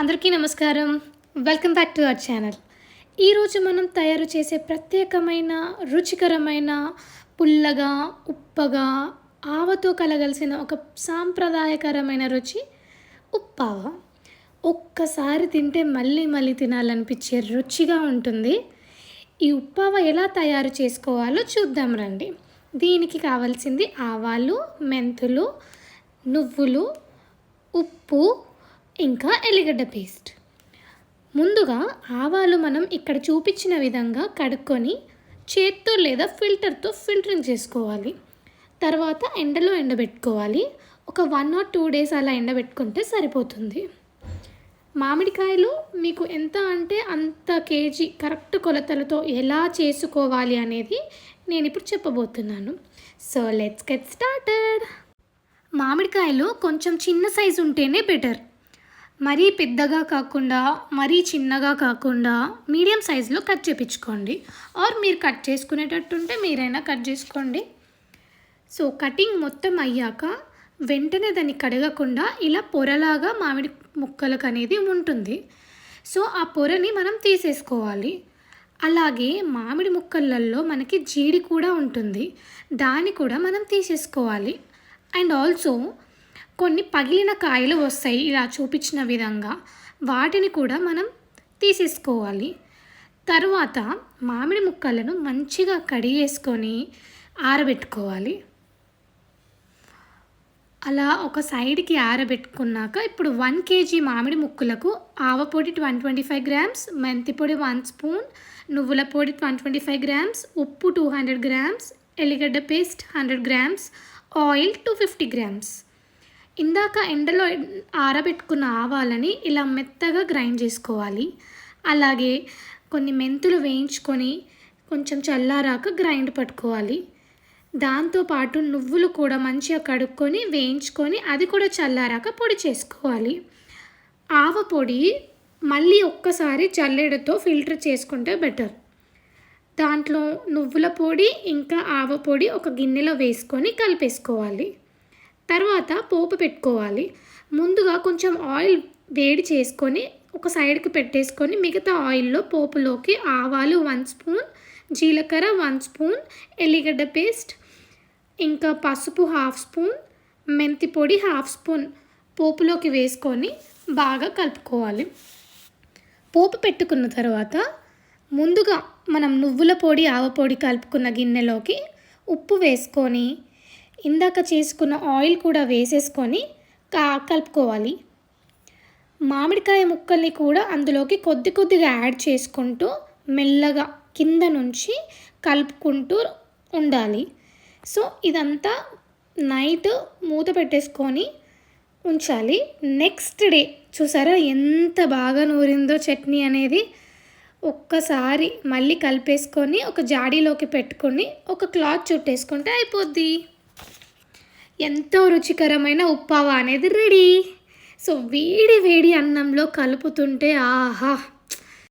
అందరికీ నమస్కారం. Welcome back to our channel ఈరోజు మనం తయారు చేసే ప్రత్యేకమైన రుచికరమైన పుల్లగా ఉప్పగా ఆవతో కలగలిసిన ఒక సాంప్రదాయకరమైన రుచి ఉప్పావ. ఒక్కసారి తింటే మళ్ళీ మళ్ళీ తినాలనిపించే రుచిగా ఉంటుంది. ఈ ఉప్పావ ఎలా తయారు చేసుకోవాలో చూద్దాం రండి. దీనికి కావాల్సింది ఆవాలు మెంతులు నువ్వులు ఉప్పు ఇంకా ఎల్లిగడ్డ పేస్ట్. ముందుగా ఆవాలు మనం ఇక్కడ చూపించిన విధంగా కడుక్కొని చేత్తో లేదా ఫిల్టర్తో ఫిల్టరింగ్ చేసుకోవాలి. తర్వాత ఎండలో ఎండబెట్టుకోవాలి. ఒక వన్ ఆర్ టూ డేస్ అలా ఎండబెట్టుకుంటే సరిపోతుంది. మామిడికాయలు మీకు ఎంత అంటే అంత కేజీ కరెక్ట్ కొలతలతో ఎలా చేసుకోవాలి అనేది నేను ఇప్పుడు చెప్పబోతున్నాను. సో లెట్స్ గెట్ స్టార్టెడ్ మామిడికాయలు కొంచెం చిన్న సైజు ఉంటేనే బెటర్ మరీ పెద్దగా కాకుండా మరీ చిన్నగా కాకుండా మీడియం సైజులో కట్ చేపించుకోండి. ఆర్ మీరు కట్ చేసుకునేటట్టుంటే మీరైనా కట్ చేసుకోండి. సో కటింగ్ మొత్తం అయ్యాక వెంటనే దాన్ని కడగకుండా ఇలా పొరలాగా మామిడి ముక్కలకు అనేది ఉంటుంది. సో ఆ పొరని మనం తీసేసుకోవాలి. అలాగే మామిడి ముక్కలలో మనకి జీడి కూడా ఉంటుంది. దాన్ని కూడా మనం తీసేసుకోవాలి. అండ్ ఆల్సో కొన్ని పగిలిన కాయలు వస్తాయి. ఇలా చూపించిన విధంగా వాటిని కూడా మనం తీసేసుకోవాలి. తర్వాత మామిడి ముక్కలను మంచిగా కడిగేసుకొని ఆరబెట్టుకోవాలి. అలా ఒక సైడ్కి ఆరబెట్టుకున్నాక ఇప్పుడు వన్ కేజీ మామిడి ముక్కలకు ఆవపొడి వన్ ట్వంటీ ఫైవ్ గ్రామ్స్ మెంతి పొడి వన్ స్పూన్ నువ్వుల పొడి వన్ ట్వంటీ ఫైవ్ గ్రామ్స్ ఉప్పు టూ హండ్రెడ్ గ్రామ్స్ ఎల్లిగడ్డ paste hundred grams oil two fifty grams. ఇందాక ఎండలో ఆరబెట్టుకున్న ఆవాలని ఇలా మెత్తగా గ్రైండ్ చేసుకోవాలి. అలాగే కొన్ని మెంతులు వేయించుకొని కొంచెం చల్లారాక గ్రైండ్ పట్టుకోవాలి. దాంతోపాటు నువ్వులు కూడా మంచిగా కడుక్కొని వేయించుకొని అది కూడా చల్లారాక పొడి చేసుకోవాలి. ఆవ పొడి మళ్ళీ ఒక్కసారి చల్లెడతో ఫిల్టర్ చేసుకుంటే బెటర్. దాంట్లో నువ్వుల పొడి ఇంకా ఆవ పొడి ఒక గిన్నెలో వేసుకొని కలిపేసుకోవాలి. తర్వాత పోపు పెట్టుకోవాలి. ముందుగా కొంచెం ఆయిల్ వేడి చేసుకొని ఒక సైడ్కి పెట్టేసుకొని మిగతా ఆయిల్లో పోపులోకి ఆవాలు వన్ స్పూన్ జీలకర్ర వన్ స్పూన్ ఎల్లిగడ్డ పేస్ట్ ఇంకా పసుపు హాఫ్ స్పూన్ మెంతి పొడి హాఫ్ స్పూన్ పోపులోకి వేసుకొని బాగా కలుపుకోవాలి. పోపు పెట్టుకున్న తర్వాత ముందుగా మనం నువ్వుల పొడి ఆవ పొడి కలుపుకున్న గిన్నెలోకి ఉప్పు వేసుకొని ఇందాక చేసుకున్న ఆయిల్ కూడా వేసేసుకొని కా కలుపుకోవాలి. మామిడికాయ ముక్కల్ని కూడా అందులోకి కొద్ది కొద్దిగా యాడ్ చేసుకుంటూ మెల్లగా కింద నుంచి కలుపుకుంటూ ఉండాలి. సో ఇదంతా నైట్ మూత పెట్టేసుకొని ఉంచాలి. నెక్స్ట్ డే చూసారా ఎంత బాగా నూరిందో చట్నీ అనేది. ఒక్కసారి మళ్ళీ కలిపేసుకొని ఒక జాడీలోకి పెట్టుకొని ఒక క్లాత్ చుట్టేసుకుంటే అయిపోద్ది. ఎంతో రుచికరమైన ఉప్పావా అనేది రెడీ. సో వేడి వేడి అన్నంలో కలుపుతుంటే ఆహా!